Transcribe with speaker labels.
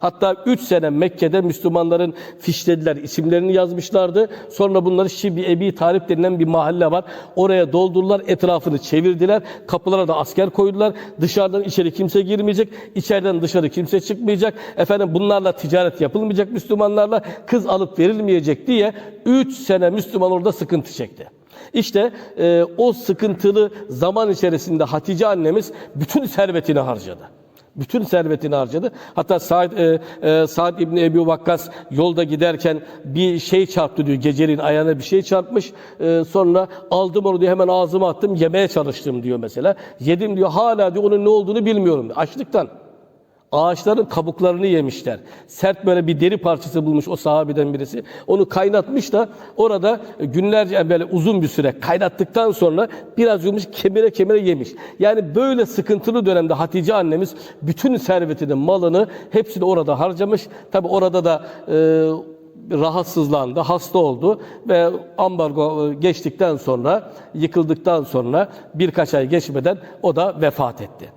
Speaker 1: Hatta 3 sene Mekke'de Müslümanların fişlediler, isimlerini yazmışlardı. Sonra bunları Şibi Ebi Talip denilen bir mahalle var. Oraya doldurdular, etrafını çevirdiler. Kapılara da asker koydular. Dışarıdan içeri kimse girmeyecek, içeriden dışarı kimse çıkmayacak. Efendim bunlarla ticaret yapılmayacak Müslümanlarla, kız alıp verilmeyecek diye 3 sene Müslüman orada sıkıntı çekti. İşte e, o sıkıntılı zaman içerisinde Hatice annemiz bütün servetini harcadı. Bütün servetini harcadı. Hatta Saad, e, e, Saad İbni Ebi Vakkas yolda giderken bir şey çarptı diyor. Geceliğin ayağına bir şey çarpmış. E, sonra aldım onu diyor hemen ağzıma attım. Yemeye çalıştım diyor mesela. Yedim diyor hala diyor onun ne olduğunu bilmiyorum. Açlıktan. Ağaçların kabuklarını yemişler. Sert böyle bir deri parçası bulmuş o sahabeden birisi. Onu kaynatmış da orada günlerce böyle uzun bir süre kaynattıktan sonra biraz yumuş kemire kemire yemiş. Yani böyle sıkıntılı dönemde Hatice annemiz bütün servetini, malını hepsini orada harcamış. Tabi orada da e, rahatsızlandı, hasta oldu ve ambargo e, geçtikten sonra, yıkıldıktan sonra birkaç ay geçmeden o da vefat etti.